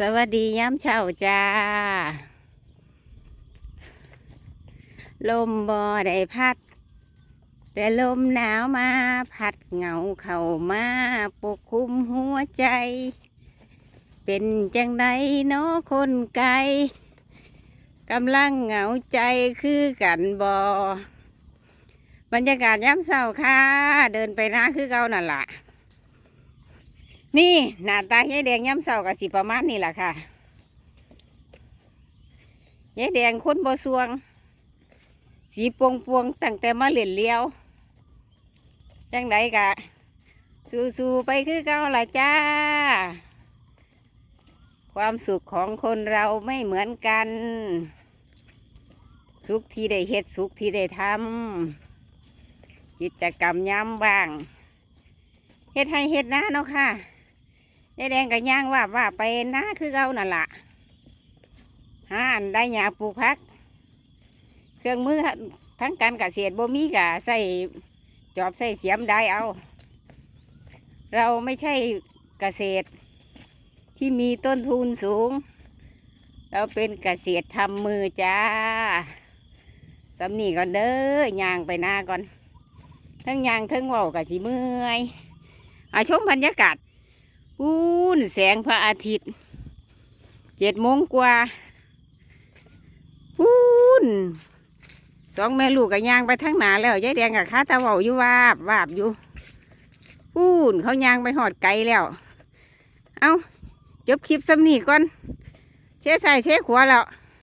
สวัสดีย้ำเช้าจ้า ลมบ่อได้พัด แต่ลมหนาวมาพัดเหงาเข้ามาปกคลุมหัวใจ เป็นจังไดเนาะคนไกลกำลังเหงาใจคือกันบอบรรยากาศย้ำเช้าค่ะ เดินไปนะคือเก่านั่นล่ะ นี่หน้าตายายแดงย้ำเศร้ากับสิประมาณนี่แหละค่ะยายแดงคนบ่สวง สีปวงปวงตั้งแต่มาเล่นเลี้ยวจังไดกะ สู้ๆไปคือเก่าละจ้า ความสุขของคนเราไม่เหมือนกัน สุขที่ได้เฮ็ดสุขที่ได้ทำกิจกรรมย้ำบ้างเฮ็ดให้เฮ็ดหน้าเนาะค่ะ ยายแดงกับย่างว่าว่าไปนะคือเก่านั่นละหาอันได้หยาปลูกพัก เครื่องมือทั้งการเกษตรบ่มีกะใส่จอบใส่เสียมได้เอา เราไม่ใช่เกษตรที่มีต้นทุนสูง เราเป็นเกษตรทำมือจ้าสำนีก่อนเด้อย่างไปหน้าก่อนทั้งย่างทั้งว่ากะสิเมื่อยอาชมบรรยากาศ นแสงพระอาทิตย์เจ็ดโมงกว่าพูนสองแม่ลูกกับยางไปทั้งหนาแล้วยายแดงกับข้าตาเบาอยู่วาบวาบอยู่พูนเขายางไปหอดไกลแล้ว เอาจบคลิปสำนีก่อนเชใส่เชขวาแล้ว